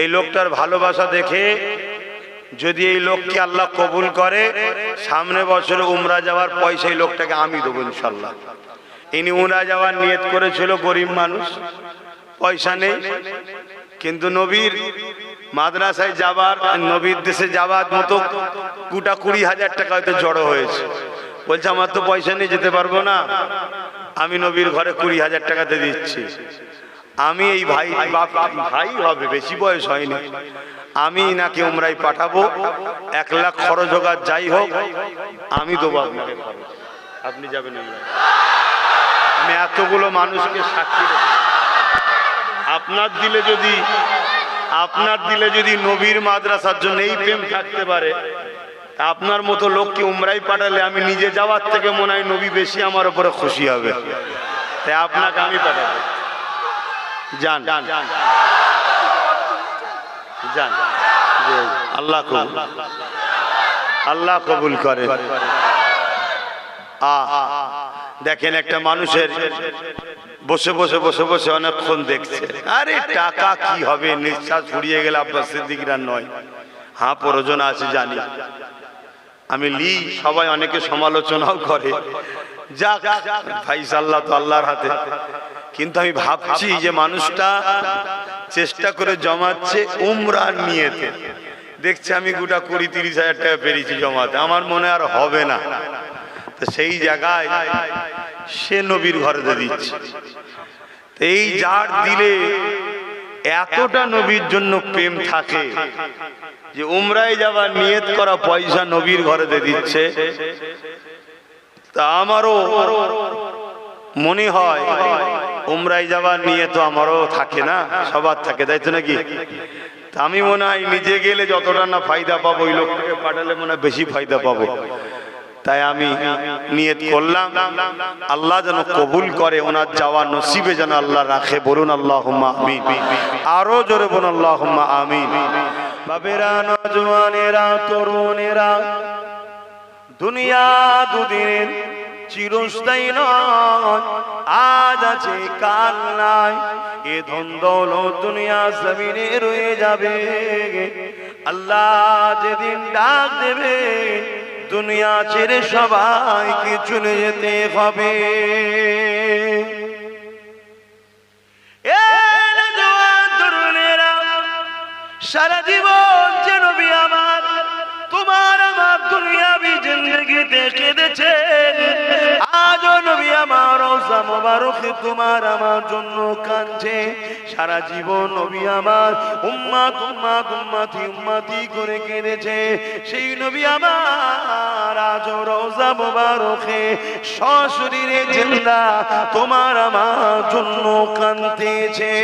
এই লোকটার ভালোবাসা দেখে যদি এই লোককে আল্লাহ কবুল করে, সামনে বছর উমরা যাওয়ার পয়সা এই লোকটাকে আমি দেবো ইনশাল্লাহ। ইনি উমরা যাওয়ার নিয়ত করেছিল গরিব মানুষ, পয়সা নেই, কিন্তু নবীর মাদ্রাসায় যাবার, নবীর দেশে যাবার মতো কুটা কুড়ি হাজার টাকা হয়তো জড়ো হয়েছে। বলছে, আমার তো পয়সা নিয়ে যেতে পারব না। আমি নবীর ঘরে কুড়ি হাজার টাকাতে দিচ্ছি। আমি এই ভাই বাপ ভাই হবে বেশি বয়স হয়নি। আমি নাকি উমরাই পাঠাবো এক লাখ খরচ হোক আর যাই হোক আমি দেবো আপনাকে খরচ। আপনি যাবেন আমি এতগুলো মানুষকে সাক্ষী আপনার দিলে যদি আপনার দিলে যদি নবীর মাদ্রাসার জন্য এই প্রেম থাকতে পারে আপনার মতো লোককে উমরাই পাঠালে আমি নিজে যাওয়ার থেকে মনে হয় নবী বেশি আমার উপরে খুশি হবে। তাই আপনাকে আমি পাঠাবো। যান। আল্লাহ কবুল। আল্লাহ কবুল করে। দেখেন একটা মানুষের বসে বসে বসে বসে অনেকক্ষণ দেখছে। আরে টাকা কি হবে? নিঃশ্বাস ফুরিয়ে গেলে আব্বাস সিদ্দিকরা নয়। হ্যাঁ প্রয়োজন আছে জানি। আমি লি, সবাই অনেকে সমালোচনাও করে। যাক ভাইস আল্লাহ তো আল্লাহর হাতে। কিন্তু আমি ভাবছি যে মানুষটা চেষ্টা করে জমাচ্ছে উমরার নিয়েতে। দেখছি আমি গোটা কুড়ি তিরিশ হাজার টাকা পেরেছি জমাতে, আমার মনে আর হবে না। তো সেই জায়গায় সে নবীর ঘরেতে দিচ্ছে। এই যার দিলে এতটা নবীর জন্য প্রেম থাকে যে উমরায় যাবার নিয়ত করা পয়সা নবীর ঘরেতে দিচ্ছে। তা আমারও মনে হয় উমরায় যাবার নিয়ে তো আমারও থাকে না, সবার থাকে, তাই তো নাকি? আমি মনে হয় নিজে গেলে যতটা না ফায়দা পাবো, ওই লোকটাকে পাঠালে মনে হয় বেশি ফায়দা পাবো। তাই আমি নিয়ত করলাম, আল্লাহ যেন কবুল করে ওনার যাওয়া নসিবে যেন আল্লাহ রাখে। বলুন আল্লাহ আমিন। আরও জোরে বলুন আল্লাহ নজওয়ানেরা, তরুণেরা, দুনিয়া দুদিনের চিরস্থায়ী নয়, আজ আছে, কাল নাই। এ ধন দৌলত দুনিয়া জমিনে রয়ে যাবে। আল্লাহ যেদিন ডাক দেবে, দুনিয়া ছেড়ে সবাইকে চলে যেতে হবে। সারা জীবন যে নবী আমার তোমার আমার দুনিয়াবি জিন্দগিতে কেঁদেছে আজও নবী আমার রওজা তোমার আমার জন্য কাঁদছে। সারা জীবন নবী আমার উম্মাত উম্মাত, উম্মাতি উম্মাতি করে কেঁদেছে। সেই নবী আমার আজও রওজা মোবারকে সশরীরে জিন্দা তোমার আমার জন্য কাঁদতেছে।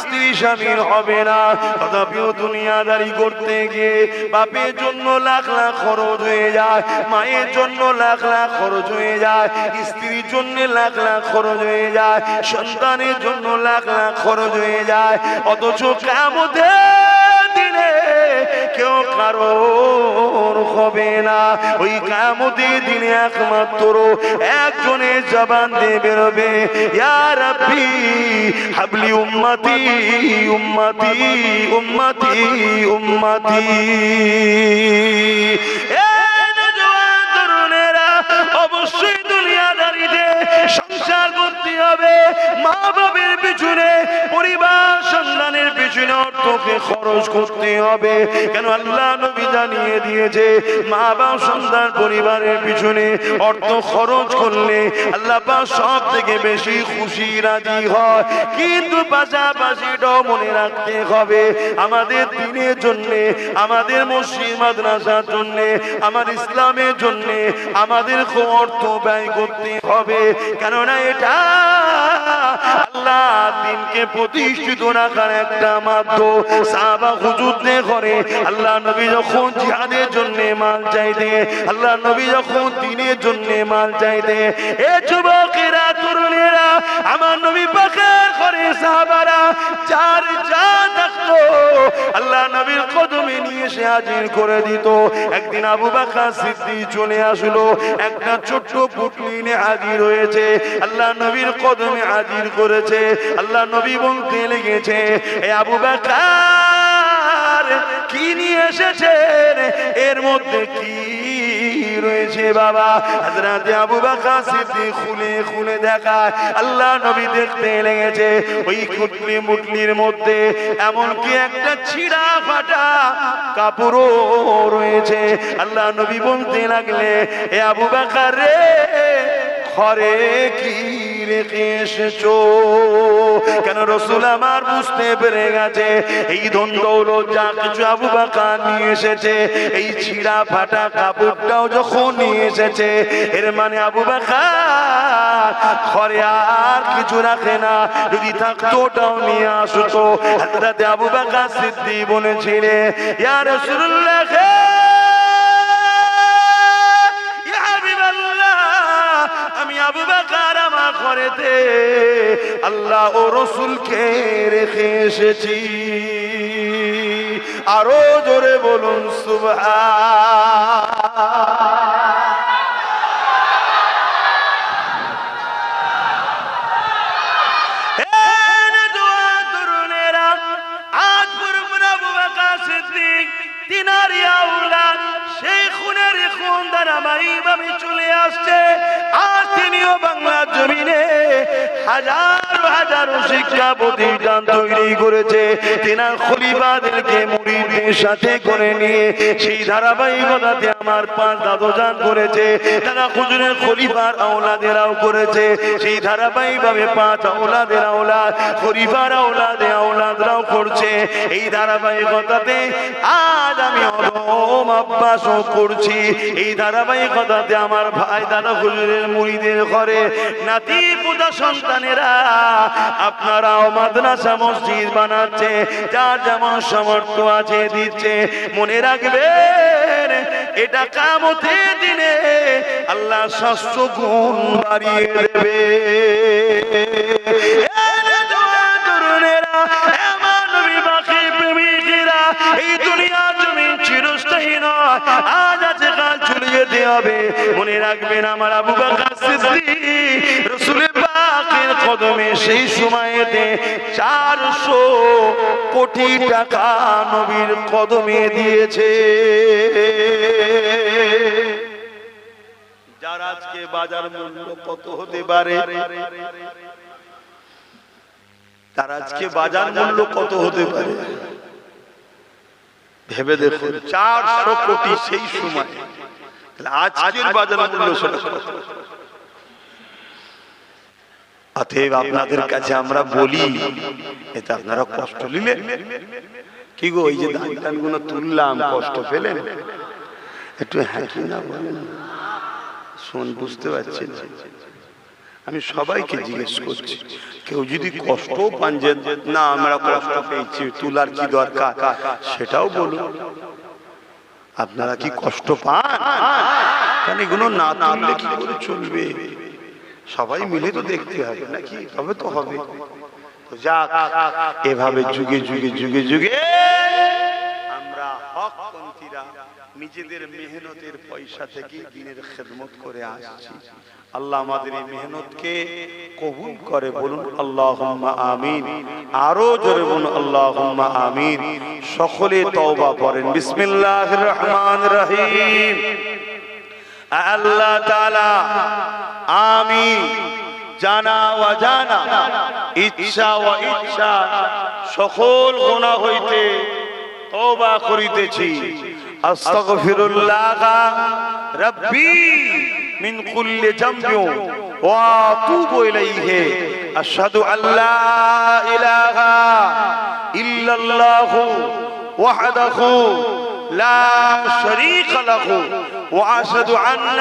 স্ত্রী স্বামীর হবে না। তথাপিও দুনিয়াদারি করতে গিয়ে বাপের জন্য লাখ লাখ খরচ হয়ে যায়, মায়ের জন্য লাখ লাখ খরচ হয়ে যায়, স্ত্রীর জন্য লাখ লাখ খরচ হয়ে যায়, সন্তানের জন্য লাখ লাখ খরচ হয়ে যায়, অথচ কামতে কারোর হবে না। ওই দিনে একমাত্র একজনের জবান দিয়ে বেরোবে। হাবলি সংসার হবে। মা পিছনে পরিবার পিছনে অর্থকে খরচ করতে হবে। কেন আল্লাহ নবী জানিয়ে দিয়েছে, মা বাবা সন্তান, পরিবারের পিছনে অর্থ খরচ করলে আল্লাহ পাক সব থেকে বেশি খুশি, রাজি হয়। কিন্তু পাশাপাশিটাও মনে রাখতে হবে, আমাদের দিনের জন্য, আমাদের মসজিদ, মাদ্রাসার জন্য, আমার ইসলামের জন্য আমাদের অর্থ ব্যয় করতে হবে। কেননা এটা আল্লাহ দিনকে প্রতিষ্ঠিত একটা মাত্র সাহাবা আল্লাহ নবী যখন জিহাদের জন্য মাল চাইতে, আল্লাহ নবী যখন দিনের জন্য মাল চাইতে, এ যুবকেরা, তরুণেরা, আমার নবী পাকের করে সাহাবারা চার যা থাকতো আল্লাহ নবীর কদমে নিয়ে এসে হাজির করে দিত। একদিন আবু বাকর সিদ্দিক চলে আসলো, একটা ছোট্ট পুটলি নিয়ে হাজির হয়েছে। আল্লাহ নবীর কদমে হাজির করেছে। আল্লাহ নবী বলতে লেগেছে, এ আবু বাকর, কি নিয়ে এসেছেন? এর মধ্যে কি রয়েছে বাবা। হাজরাতে আবু বকর সিদ্দিক খুলে খুলে দেখায়, আল্লাহ নবী দেখতে লেগেছে। ওই কুটলি মুটলির মধ্যে এমন কি একটা ছিড়া ফাটা কাপড়ও রয়েছে। আল্লাহ নবী বলতে লাগলে, এ আবু বকর রে, ঘরে কি রেখে এসেছ? কেন রসুল আমার বুঝতে পেরে গেছে? এই যা কিছু আবু বাকার নিয়ে এসেছে, এই ছিঁড়া ফাটা কাপড়টাও যখন নিয়ে এসেছে, এর মানে আবু ঘরে আর কিছু রাখে না। যদি থাকতো নিয়ে আসতো আবু বাকার সিদ্ধি বলেছিলে ইয়া রাসূলুল্লাহ ঘরেতে আল্লাহ ও রসুলকে রেখে এসেছি। আরও জোরে বলুন খুনের খুন চলে আসছে। আর তিনিও বাংলার জমিনে হাজার হাজার শিক্ষা প্রতিষ্ঠান তৈরি করেছে। তিনার খলিফাদেরকে সাথে করে নিয়ে সেই ধারাবাহিকতাতে আমার পাঁচ দাদোজান করেছে, তারা হুজুরের খলিফার আওলাদেরাও করেছে। সেই ধারাবাহিকভাবে পাঁচ আওলাদের আওলাদ, খলিফার আওলাদে আওলাদরাও করছে। এই ধারাবাহিকতাতে আজ আমি অদম অভ্যাসও করছি। এই ধারাবাহিকতাতে আমার ভাই দাদা হুজুরের মুড়িদের ঘরে নাতি পূজা সন্তানেরা আপনারাও মাদ্রাসা মসজিদ বানাচ্ছে। যার যেমন সামর্থ্য আছে দিচ্ছে। মনে রাখবেন, এটা কামতে দিনে আল্লাহ শস্য গুণ বাড়িয়ে দেবে। এই দুনিয়া তুমি চিরস্থায়ী আজ আছে যেতে হবে। মনে রাখবেন আমার আবু বাকর রসুলের পাকের কদমে সেই সময়েতে চারশো কোটি টাকা নবীর কদমে দিয়েছে। যার আজকে বাজার মূল্য কত হতে পারে? তার আজকে বাজার মূল্য কত হতে পারে? ভেবে দেখুন, চারশো কোটি সেই সময়। তাহলে আজকের বাজার মূল্য অতএব আপনাদের কাছে আমরা বলি এতে আপনারা কষ্ট নিলেন কি গো এই যে দান টানগুলো তুললাম কষ্ট পেলেন? একটু হ্যাঁ না বলেন। শোন বুঝতে পারছি। আমি সবাইকে জিজ্ঞেস করছি কেউ যদি কষ্ট পান যে না আমরা কষ্ট পেয়েছি তুলার কি দরকার? সেটাও বলুন। আপনারা কি কষ্ট পান? কারণ এগুলো না করে চলবে? সবাই মিলে তো দেখতে হবে নাকি? তবে তো হবে। যাক, এভাবে যুগে যুগে যুগে যুগে আমরা নিজেদের মেহনতের পয়সা থেকে দিনের খেদমত করে আসছি। আল্লাহ আমাদের এই মেহনতকে কবুল করে বলুন আল্লাহ আমিন। আরও জোরে বলুন আল্লাহ আমিন। সকলে তওবা করেন। বিসমিল্লাহ রহমান রহিম। আল্লাহ তালা আমি জানা অজানা ইচ্ছা ও ইচ্ছা, সকল গোনা হইতে তবা করিতেছি। আস্তাগফিরুল্লাহ রব্বি মিন কুল্লি জামবি ওয়া তুবু ইলাইহি। আশহাদু আল্লা ইলাহা ইল্লাল্লাহু ওয়াহদাহু লা শারীকা লাহু। واشهد ان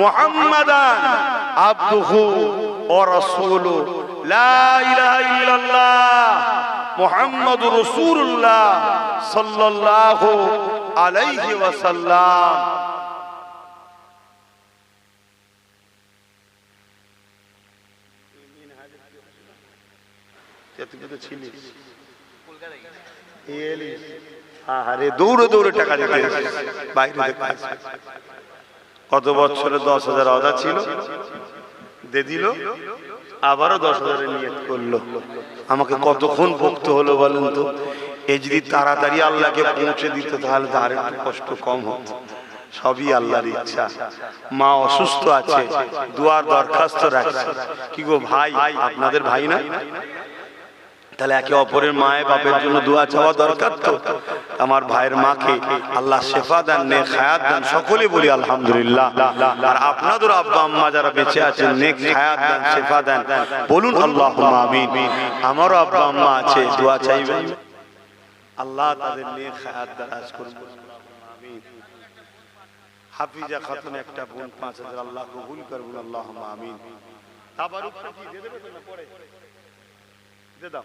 محمدا عبده ورسوله لا اله الا الله محمد رسول الله صلى الله عليه وسلم তুই তো ছিলিস এলিস আরে দৌড়ে দৌড়ে টাকা দিতে বাইরে কত বছরে দশ হাজার অদা ছিল? দে দিল। আবারও দশ হাজারের নিয়ত করল। আমাকে কতক্ষণ ভক্ত হলো বলেন তো? এই যদি তাড়াতাড়ি আল্লাহকে পৌঁছে দিত তাহলে তার একটু কষ্ট কম হতো। সবই আল্লাহর ইচ্ছা। মা অসুস্থ আছে। দুয়ার দরখাস্ত রাখছে। কি গো ভাই আপনাদের ভাই না? তাহলে একে অপরের মায়ের বাপের জন্য দোয়া চাওয়া দরকার তো। আমার ভাইয়ের মাকে আল্লাহ শেফা দেন নে খায়াত দেন সকলে বলি আলহামদুলিল্লাহ। আর আপনাদের আব্বা আম্মা যারা বেঁচে আছেন, নেক খায়াত দেন, শেফা দেন, বলুন আল্লাহ আমিন। আমারও আব্বা আম্মা আছে, দোয়া চাইবেন? আল্লাহ তাদের নেক খায়াত দারাজ করুন। হাফিজা খাতুন একটা বোন, পাঁচ হাজার, আল্লাহ কবুল করবেন আল্লাহ আমিন। তাবারুকটা কি দেবে না পরে দে দাও।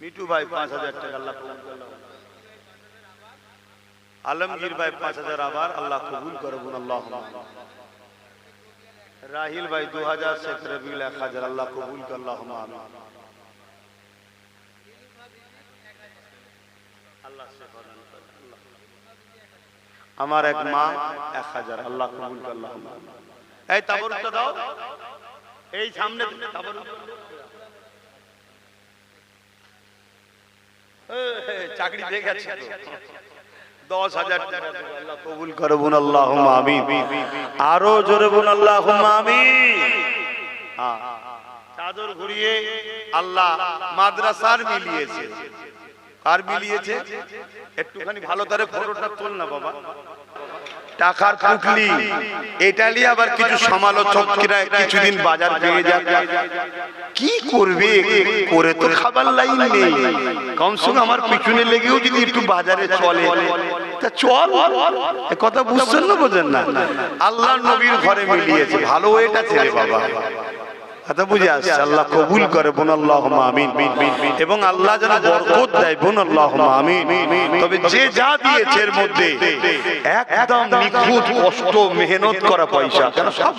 মিটু ভাই পাঁচ হাজার টাকা আল্লাহ আলমগীর ভাই পাঁচ হাজার আবার আল্লাহ কবুল করবুন আল্লাহ রাহিল ভাই দু হাজার শেখ রবিউল এক হাজার, আল্লাহ কবুল করল্লাহ আমার এক মা এক হাজার, আল্লাহ কবুল করল্লাহ এই তাবরুকটা দাও। এই সামনে চাকরি পেয়ে গেছে দশ হাজার টাকা দেবো, আল্লাহ কবুল করে বোন আল্লাহ আমিন। আরও জোরে বোন আল্লাহ আমিন। চাদর ঘুরিয়ে আল্লাহ মাদ্রাসার মিলিয়েছে। মিলিয়েছে? একটুখানি ভালো তারে ফটোটা তোল না বাবা। টাকার পুটলি এটা নিয়ে আবার কিছু সমালোচকরা কিছুদিন বাজার পেয়ে যাবে কি করবে? করে তো খাবার লাইন নেই। কমসে কম আমার পিছনে লেগেও যদি একটু বাজারে চলে। তা চল। কথা বুঝছেন না বোঝেন না? আল্লাহ নবীর ঘরে মিলিয়েছে। ভালো এটা ছেলে বাবা। কথা বুঝে আল্লাহ কবুল করে এবং আল্লাহ যেন দেয় যে যা একদম নিখুঁত, কষ্ট, মেহনত করা পয়সা কেন সব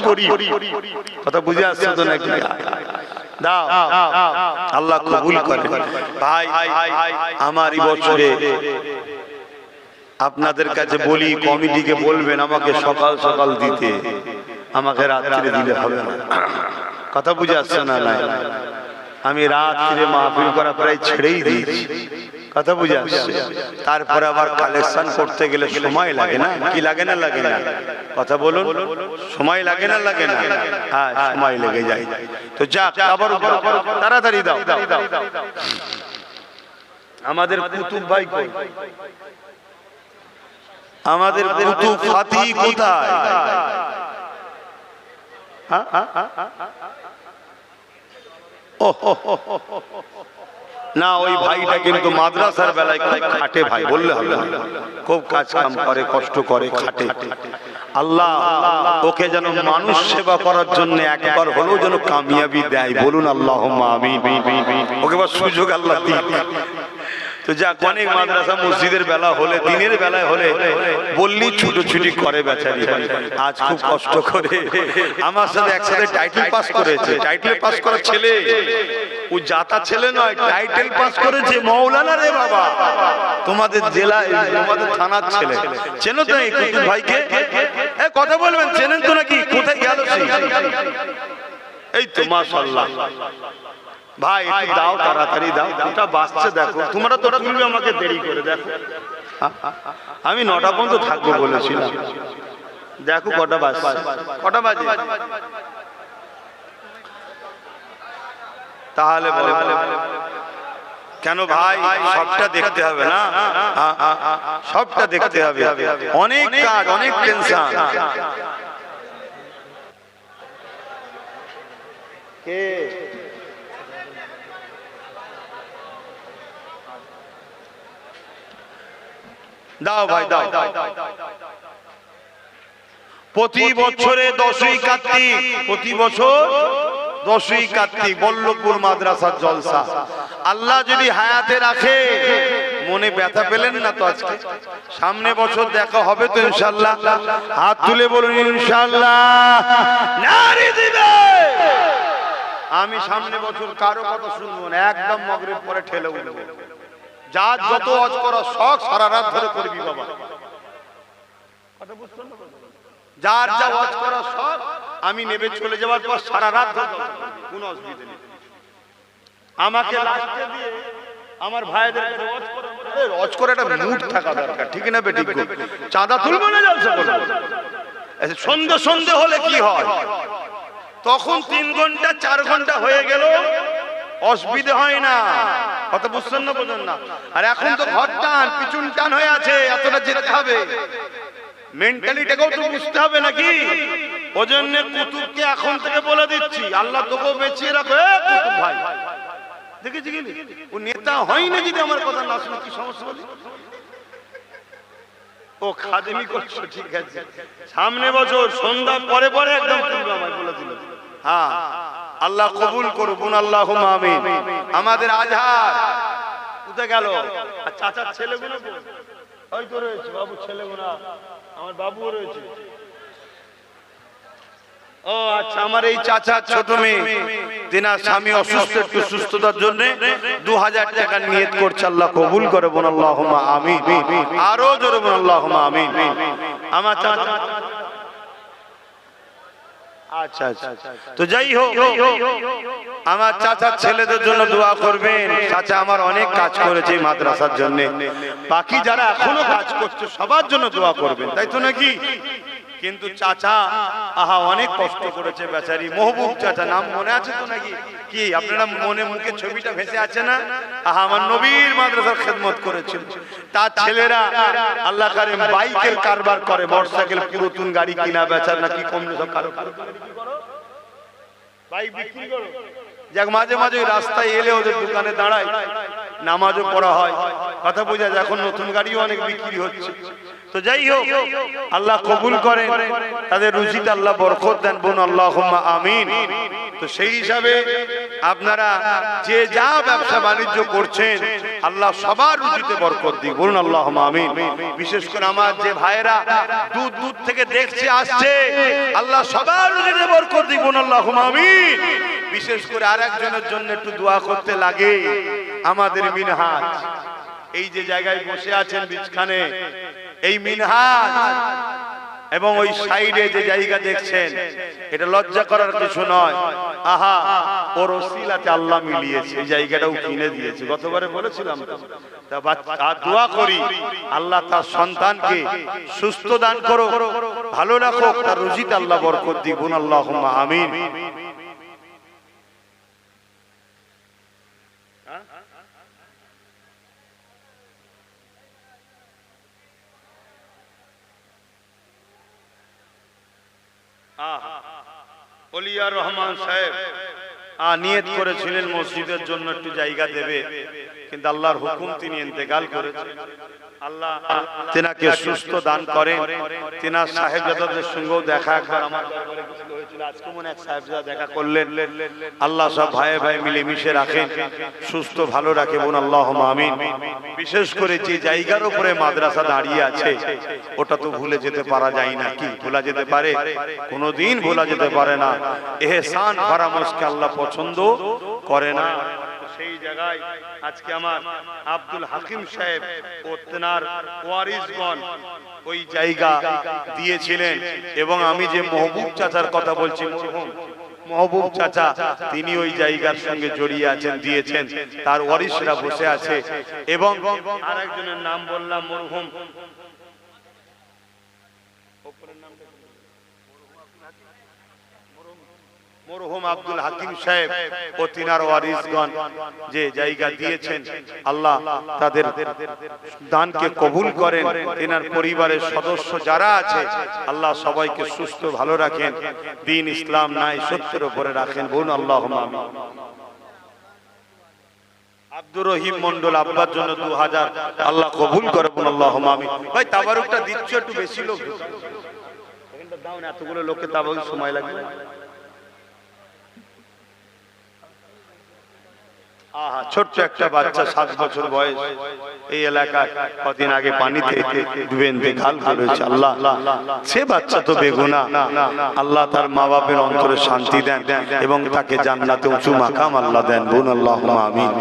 আল্লাহ কবুল করে। আমার বছরে আপনাদের কাছে বলি, কমিটিকে বলবেন আমাকে সকাল সকাল দিতে। আমাকে রাত্রে দিলে হবে না। কথা বুঝে আসছে না না আমি রাত্রে মাহফিল করা প্রায় ছেড়েই দিয়েছি। কথা বুঝে আসছে। তারপরে আবার কালেকশন করতে গেলে সময় লাগে না? কি লাগে না লাগে না? কথা বলুন। সময় লাগে না লাগে না? হ্যাঁ সময় লেগে যায়। তো যাক, আবার তাড়াতাড়ি দাও। আমাদের কুতুব ভাই কই? আমাদের কুতুব ফাতি কোথায়? হ্যাঁ? ও হো হো হো হো। না ওই ভাইটা কিন্তু মাদ্রাসার বেলায় খুব খাটে ভাই বললে হবে খুব কাজ কাম করে কষ্ট করে খাটে। আল্লাহ ওকে যেন মানুষ সেবা করার জন্য একবার হলেও যেন কামিয়াবি দেয়। বলুন আল্লাহ আমিন। ওকে সুযোগ আল্লাহ দিন। তো যাক অনেক মাদ্রাসা মসজিদের বেলা হলে, দিনের বেলায় হলে, বললি ছুটোছুটি করে বেচারি। আজ খুব কষ্ট করে। আমার সাথে একসাথে টাইটেল পাস করেছে। টাইটেল পাস করা ছেলে। ও ছেলে নয় টাইটেল করেছে রে বাবা। তোমাদের জেলায় তোমাদের থানার ছেলে। চেনো তো এই ভাইকে? এ কথা বলবেন। চেনেন তো নাকি? কোথায় গেল এই তো ভাই একটু দাও তাড়াতাড়ি দাও। ওটা বাসছে দেখো। তোমরা তো তুলবে আমাকে দেরি করে দেখো। আমি নটা পর্যন্ত থাকব বলেছিলাম। দেখো কটা বাজছে। কটা বাজে? তাহলে কেন ভাই? সবটা দেখতে হবে না? সবটা দেখতে হবে। অনেক কাজ অনেক টেনশন। কে? দাও ভাই দাও। প্রতি বছরে দশই কার্তিক প্রতি বছর দশই কার্তিক বল্লভপুর মাদ্রাসার জলসা। আল্লাহ যদি হায়াতে রাখে মনে ব্যথা পেলেন না তো আজকে? সামনে বছর দেখা হবে তো ইনশাল্লাহ হাত তুলে বলুন ইনশাল্লাহ নারী দিবে। আমি সামনে বছর কারও কথা শুনব না একদম মগরের পরে ঠেলে উঠবো। যার যত অজ করা শখ সারা রাত ধরে করবি বাবা। যার যা ওয়াজ করা সব আমি নেবে চলে যাওয়ার পর সারা রাত ধরে কোনো অসুবিধা নেই। আমাকে লাস্টে দিয়ে আমার ভাইদের আরে করে একটা মুড থাকা দরকার। ঠিক না বেটি? চাঁদা তুলবো না জলসা করব? আচ্ছা, সন্ধে সন্ধে হলে কি হয়? তখন তিন ঘণ্টা চার ঘণ্টা হয়ে গেল। অসুবিধে হয় না। কথা বুঝছেন না বোঝেন না আর এখন তো ঘর টান, পিছন টান হয়ে আছে, এতটা যেতে হবে। মেন্টালিটাকেও তো বুঝতে হবে নাকি? ও জন্য কুতুবকে এখন থেকে বলে দিচ্ছি, আল্লাহ তোকেও বেঁচিয়ে রাখো। কুতুব ভাই। দেখেছি কি ও নেতা হয় না যদি আমার কথা না শুনে, কি সমস্যা ও খাদেমি করছ, ঠিক আছে। সামনে বছর, সন্ধ্যা পরে পরে একদম তুলবে আমায় বলে দিল। হ্যাঁ। আল্লাহ কবুল করুন আল্লাহ আমিন। আমাদের আজহার কোথায় গেল? চাচার ছেলেগুলো? রয়েছে, বাবু ছেলেগুলো। আমার রয়েছে। ও আচ্ছা আমার এই চাচা সুস্থতার জন্য দু হাজার টাকা আল্লাহ কবুল করে আরও জোরে আমার চাচা আচ্ছা আচ্ছা। তো যাই হোক, আমার চাচার ছেলেদের জন্য দোয়া করবেন। চাচা আমার অনেক কাজ করেছে মাদ্রাসার জন্য। বাকি যারা এখনও কাজ করছে, সবার জন্য দোয়া করবেন, তাই তো নাকি? কিন্তু চাচা, আহা, অনেক কষ্ট করেছে বেচারি। মহবুব চাচা, নাম মনে আছে তো নাকি? কি, আপনারা মনে মুখে ছবিটা ভেসে আছে না? আহা, আমার নবীর মাদ্রাসার খেদমত করেছিল। তার ছেলেরা আল্লাহ কারিম বাইকের কারবার করে, মোটরসাইকেল, পুরাতন গাড়ি কিনা বেচার নাকি কম সব কারও বাইক বিক্রি করো। যাক, মাঝে মাঝে রাস্তায় এলে ওদের দোকানে দাঁড়ায়। নামাজও পড়া হয়। কথা বোঝা যায়, এখন নতুন গাড়িও অনেক বিক্রি হচ্ছে। তো যাই হোক, আল্লাহ কবুল করেন। তাদের রুজিতে আল্লাহ বরকত দেন বোন আল্লাহ আমিন। তো সেই হিসাবে আপনারা যে যা ব্যবসা বাণিজ্য করছেন, আল্লাহ সবার রুজিতে বরকত দিক, বলুন আল্লাহ আমিন। বিশেষ করে আমার যে ভাইয়েরা দূর দূর থেকে দেখছে, আসছে, আল্লাহ সবার রুজিতে বরকত দিক, বলুন আল্লাহ আমিন। বিশেষ করে আর একজনের জন্য একটু দোয়া করতে লাগে, আমাদের মিনহাজ। এই যে জায়গায় বসে আছেন বিছখানে এই মিনহাজ এবং ওই সাইডে যে জায়গা দেখছেন, এটা লজ্জা করার কিছু নয়। আহা, ওর ওসিলাতে আল্লাহ মিলিয়েছে, এই জায়গাটাও কিনে দিয়েছে। গতবারে বলেছিলাম তা দোয়া করি, আল্লাহ তার সন্তানকে সুস্থ দান করো ভালো রাখো তার রুজিতে আল্লাহ বরকত দিবুন আল্লাহ আমিন। অলিয়া রহমান সাহেব নিয়ত করেছিলেন মসজিদের জন্য একটু জায়গা দেবে। কিন্তু আল্লাহর হুকুম তিনি ইন্তেকাল করেছেন। আল্লাহ তেনাকে সুস্থ দান করেন। তেনার সাহেবজাদাদের সঙ্গেও দেখা একবার আমার আজকে মনে এক সাহেবজাদা দেখা করলেন। আল্লাহ সব ভাই ভাই মিলে মিশে রাখেন। সুস্থ, ভালো রাখে বোন আল্লাহ আমিন। বিশেষ করে যে জায়গার উপরে মাদ্রাসা দাঁড়িয়ে আছে, ওটা তো ভুলে যেতে পারা যায় না। কি ভোলা যেতে পারে? কোনোদিন ভোলা যেতে পারে না। এহসান ফারামসকে আল্লাহ পছন্দ করে না। সেই জায়গায় আজকে আমার আব্দুল হাকিম সাহেব ও তেনার ওয়ারিসগণ ওই জায়গা দিয়েছিলেন এবং আমি যে মহবুব চাচার কথা বলছি মহবুব চাচা, তিনি ওই জায়গার সঙ্গে জড়িয়ে আছেন, দিয়েছেন। তার ওয়ারিসরা বসে আছে। এবং আরেকজনের নাম বললাম মরহুম দিন ইসলাম নাই, সত্যের উপরে রাখেন। বোন আল্লাহ আব্দুর রহিম মন্ডল আব্বার জন্য দু হাজার আল্লাহ কবুল করে বোন আল্লাহ ভাই, তাবারুকটা দিচ্ছ একটু বেশি লোক। দাও না, এতগুলো লোককে তাবারুক সময় লাগবে। ছোট্ট একটা বাচ্চা সাত বছর বয়স। এই এলাকায় কদিন আগে পানিতে করেছে আল্লাহ সে বাচ্চা তো বেগুনা। আল্লাহ তার মা বাপের অন্তরে শান্তি দেন এবং তাকে জান্নাতে উঁচু মাখাম আল্লাহ দেন। বোন আল্লাহ আমিন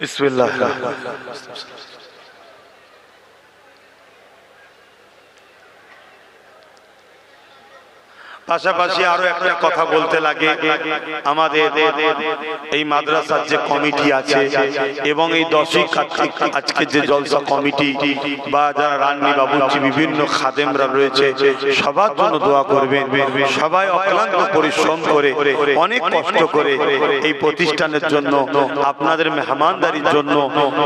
বিসমিল্লাহ। পাশাপাশি আরও একটা কথা বলতে লাগে। আমাদের এই মাদ্রাসার যে কমিটি আছে এবং এই দশই কার্তিক আজকে যে জলসা কমিটি বা যারা রান্নি বাবুজি বিভিন্ন খাদেমরা রয়েছে, সবার জন্য দোয়া করবেন। সবাই অক্লান্ত পরিশ্রম করে, অনেক কষ্ট করে এই প্রতিষ্ঠানের জন্য, আপনাদের মেহমানদারির জন্য,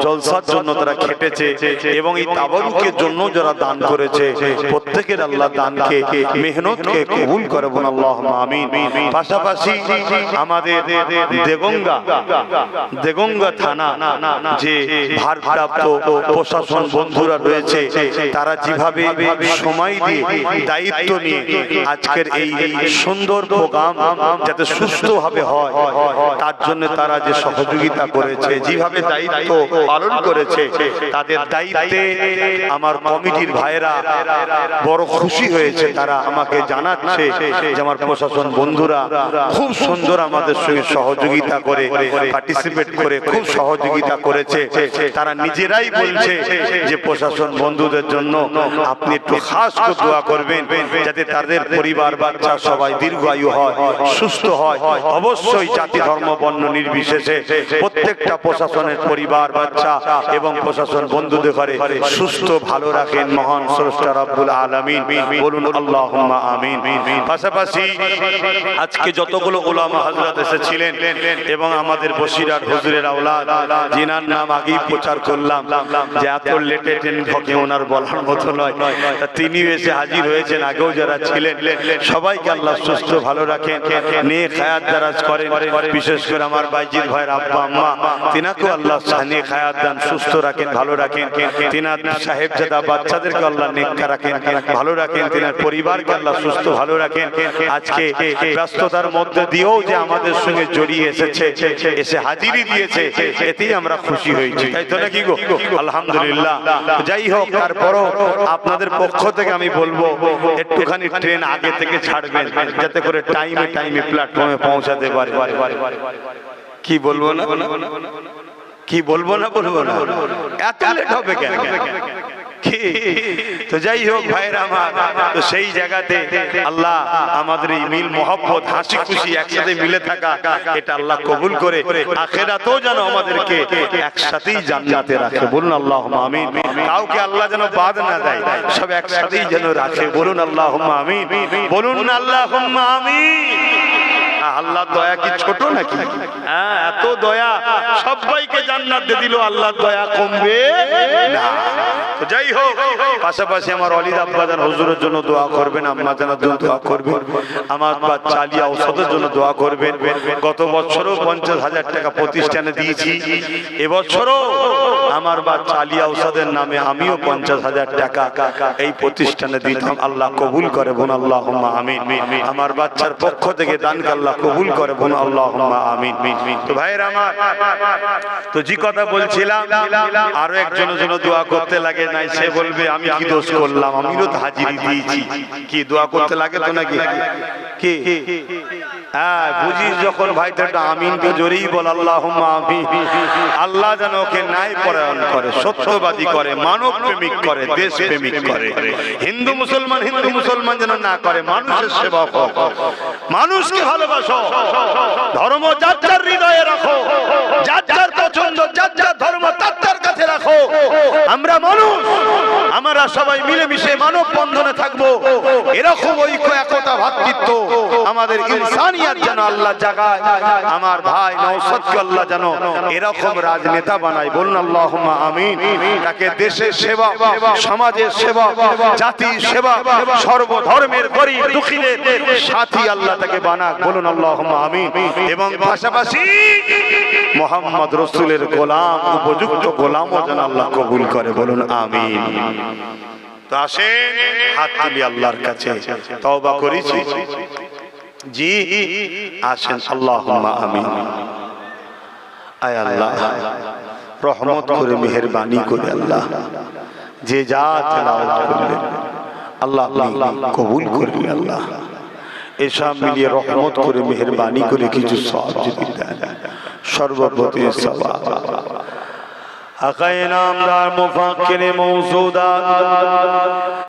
জলসার জন্য তারা খেটেছে এবং এই তাবারুকের জন্য যারা দান করেছে, প্রত্যেকের আল্লাহ দানকে, মেহনতকে কবুল করে বোন আল্লাহ আমিন। পাশাপাশি আমাদের দেগঙ্গা দেগঙ্গা থানা যে ভারপ্রাপ্ত প্রশাসন বন্ধুরা রয়েছে, তারা যেভাবে সময় দিয়ে দায়িত্ব নিয়ে আজকের এই সুন্দর প্রোগ্রাম যাতে সুস্থভাবে হয়, তার জন্য তারা যে সহযোগিতা করেছে, যেভাবে দায়িত্ব পালন করেছে, তাদের দায়িত্বে আমার কমিটির ভাইয়েরা বড় খুশি হয়েছে, তারা আমাকে জানাচ্ছে আমার প্রশাসন বন্ধুরা, খুব সুন্দর আমাদের সঙ্গে সহযোগিতা করে পার্টিসিপেট করে, খুব সহযোগিতা করেছে। তারা নিজেরাই বলছে যে প্রশাসন বন্ধুদের জন্য আপনি একটু খাস দোয়া করবেন, যাতে তাদের পরিবার, বাচ্চা সবাই দীর্ঘায়ু হয়, সুস্থ হয়। অবশ্যই জাতি, ধর্ম, বর্ণ নির্বিশেষে প্রত্যেকটা প্রশাসনের পরিবার, বাচ্চা এবং প্রশাসন বন্ধুদের ঘরে সুস্থ, ভালো রাখেন মহান স্রষ্টা রব্বুল আলামিন। বলুন আল্লাহুম্মা আমিন। পাশাপাশি আজকে যতগুলো ওলামা হযরত এসেছিলেন এবং আমাদের বসিরার হুজুরের আওলাদ, জিনার নাম আগেই প্রচার করলাম যে এত লেটে ট্রেন ঢকে ওনার বলার মতো নয়। তিনি এসে হাজির হয়েছেন, আগেও যারা ছিলেন। সবাইকে আল্লাহ সুস্থ, ভালো রাখেন নিয়ে খায়াত দারাজ করেন। বিশেষ করে আমার বাইজিৎ ভাইয়ের আব্বা, আম্মা, তিনাকেও আল্লাহ নিয়ে খায়াত দান, সুস্থ রাখেন, ভালো রাখেন। তিনার সাহেব জাদা বাচ্চাদেরকে আল্লাহ নেককা রাখেন, ভালো রাখেন। তিনার পরিবারকে আল্লাহ সুস্থ, ভালো রাখেন। আজকে ব্যস্ততার মধ্যে দিয়েও যে আমাদের সঙ্গে জড়িয়ে এসেছে, এসে হাজিরি দিয়েছে, এতেই আমরা খুশি হয়েছি। তাই তো নাকি গো? আলহামদুলিল্লাহ। যাই হোক, তারপরও আপনাদের পক্ষ থেকে আমি বলব, একটুখানি ট্রেন আগে থেকে ছাড়বেন, যাতে করে টাইমে টাইমে প্ল্যাটফর্মে পৌঁছাতে পারে। কি বলব না? কি বলব না বলব না? এত লেট হবে কেন? কি? তো যাই হোক ভাইরা আমার, তো সেই জায়গাতে আল্লাহ আমাদের এই মিল, মহব্বত, হাসি খুশি একসাথে মিলে থাকা, এটা আল্লাহ কবুল করে আখেরাতেও যেন আমাদেরকে একসাথেই জান্নাতে রাখে। বলুন আল্লাহ আমিন। কাউকে আল্লাহ যেন বাদ না দেয়, সব একসাথেই যেন রাখে। বলুন আল্লাহ আমিন। বলুন আল্লাহ আমিন। আল্লাহ দয়া কি ছোট নাকি? হ্যাঁ এত দয়া সবাইকে জান্নাত দিয়ে দিল, আল্লাহ দয়া কমবে না। যাই হোক, পাশাপাশি আমার অলিদ আব্বাজান হুজুরের জন্য দোয়া করবেন, আম্মা জানার জন্য দোয়া করবেন, আমার বা চালিয়া ঔষধের জন্য দোয়া করবেন। গত বছরও পঞ্চাশ হাজার টাকা প্রতিষ্ঠানে দিয়েছি, এবছরও আমার বা চালিয়া ঔষধের নামে আমিও পঞ্চাশ হাজার টাকা এই প্রতিষ্ঠানে দিতাম। আল্লাহ কবুল করে বোন আল্লাহ আমিন। আমার বাচ্চার পক্ষ থেকে দানকে আল্লাহ কবুল করে বোন আল্লাহ আমিন। তো ভাইয়ের আমার, তো কথা বলছিলাম, আরও একজনের জন্য দোয়া করতে লাগে, নাই সে বলবে, আমি কি দোষ করলাম? আমিও তো দিয়েছি। কি, দোয়া করতে লাগে তো নাকি? কি? হ্যাঁ বুঝিস যখন ভাই, তো আমিনকে জোরেই বল আল্লাহ আমিন। আল্লাহ যেন ওকে ন্যায় পরায়ণ করে, সত্যবাদী করে মানব প্রেমিক করে দেশ প্রেমিক করে। হিন্দু মুসলমান হিন্দু মুসলমান যেন না করে, মানুষের সেবা মানুষকে ভালোবাসো। ধর্ম যার হৃদয়ে রাখো। যার যার পছন্দ, যার যার ধর্ম আমরা মানুষ। আমরা সবাই মিলেমিশে মানব বন্ধনে থাকব। এরকম ঐক্য, একতা, ভাতৃত্ব আমাদের ইনসানিয়াত যেন আল্লাহ জাগায়। আমার ভাই নৌসদকে আল্লাহ যেন এরকম রাজনেতা বানায়। বলুন আল্লাহ আমিন। তাকে দেশের সেবা, সমাজের সেবা, জাতির সেবা, সর্বধর্মের গরিব দুঃখীদের সাথী আল্লাহ তাকে বানাক। বলুন আল্লাহ আমিন। এবং পাশাপাশি মোহাম্মদ রসুলের গোলাম, উপযুক্ত গোলামও যেন আল্লাহ কবুল করে, বলুন আমি আল্লাহর কাছে করেছি জি। আসেন আল্লাহ আয় আল্লাহ, রহমত করে, মেহরবানি করে আল্লাহ। যে যা করলেন, আল্লাহ কবুল করলেন আল্লাহ। এসব মিলিয়ে রহমত করে, মেহরবানি করে কিছু সব যদি দেন সর্বপ্রতি সবাব حق نامدار مفاقر موزودہ